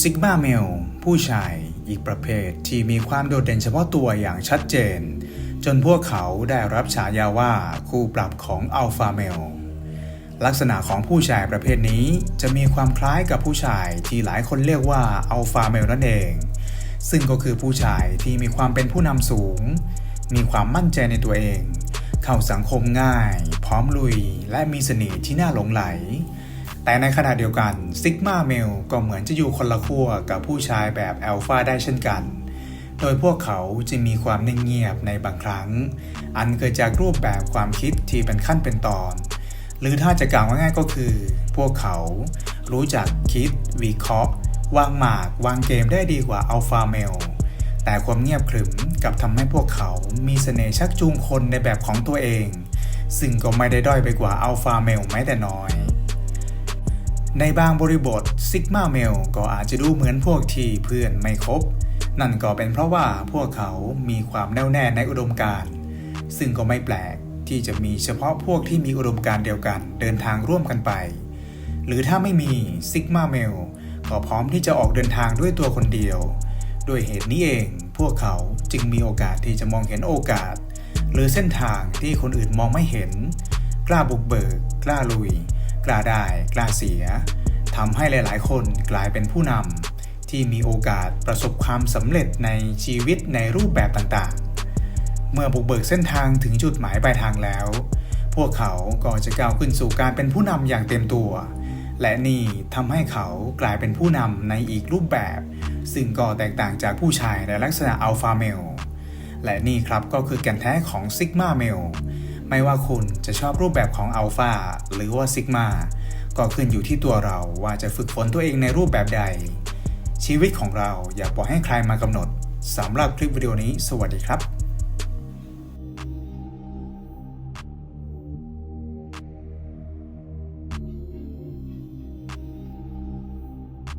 ซิกมาเมลผู้ชายอีกประเภทที่มีความโดดเด่นเฉพาะตัวอย่างชัดเจน จนพวกเขาได้รับฉายาว่าคู่ปรับของอัลฟาเมลลักษณะของผู้ชายประเภทนี้จะมีความคล้ายกับผู้ชายที่หลายคนเรียกว่าอัลฟาเมลนั่นเอง ซึ่งก็คือผู้ชายที่มีความเป็นผู้นำสูง มีความมั่นใจในตัวเอง เข้าสังคมง่าย พร้อมลุย และมีเสน่ห์ที่น่าหลงไหล แต่ในขณะเดียวกันซิกมาเมลก็เหมือนจะอยู่คนละขั้วกับผู้ชายแบบแอลฟาได้เช่นกัน โดยพวกเขาจะมีความนิ่งเงียบในบางครั้ง อันเกิดจากรูปแบบความคิดที่เป็นขั้นเป็นตอน หรือถ้าจะกล่าวง่ายๆก็คือ พวกเขารู้จักคิดวิเคราะห์วางหมาก วางเกมได้ดีกว่าอัลฟาเมล แต่ความเงียบขรึมกับทำให้พวกเขามีเสน่ห์ชักจูงคนในแบบของตัวเอง ซึ่งก็ไม่ได้ด้อยไปกว่าอัลฟาเมลแม้แต่น้อย ในบางบริบทซิกมาเมลก็อาจจะดูเหมือนพวกที่เพื่อนไม่คบ นั่นก็เป็นเพราะว่าพวกเขามีความแน่วแน่ในอุดมการณ์ซึ่งก็ไม่แปลกที่จะมีเฉพาะพวกที่มีอุดมการเดียวกันเดินทางร่วมกันไป หรือถ้าไม่มีซิกมาเมลก็พร้อมที่จะออกเดินทางด้วยตัวคนเดียวด้วยเหตุนี้เองพวกเขาจึงมีโอกาสที่จะมองเห็นโอกาส หรือเส้นทางที่คนอื่นมองไม่เห็น กล้าบุกเบิก กล้าลุย กล้าได้กล้าเสียทำให้หลาย ๆ คนกลายเป็นผู้นำที่มีโอกาสประสบความสำเร็จในชีวิตในรูปแบบต่างๆ เมื่อบุกเบิกเส้นทางถึงจุดหมายปลายทางแล้ว พวกเขาก็จะก้าวขึ้นสู่การเป็นผู้นำอย่างเต็มตัว และนี่ทำให้เขากลายเป็นผู้นำในอีกรูปแบบ ซึ่งก็แตกต่างจากผู้ชายในลักษณะอัลฟาเมลและนี่ครับก็คือแก่นแท้ของซิกมาเมล ไม่ว่าคุณจะชอบรูปแบบของอัลฟาหรือว่าซิกมาก็ขึ้นอยู่ที่ตัวเราว่าจะฝึกฝนตัวเองในรูปแบบใด ชีวิตของเราอย่าปล่อยให้ใครมากำหนดสำหรับคลิปวิดีโอนี้ สวัสดีครับ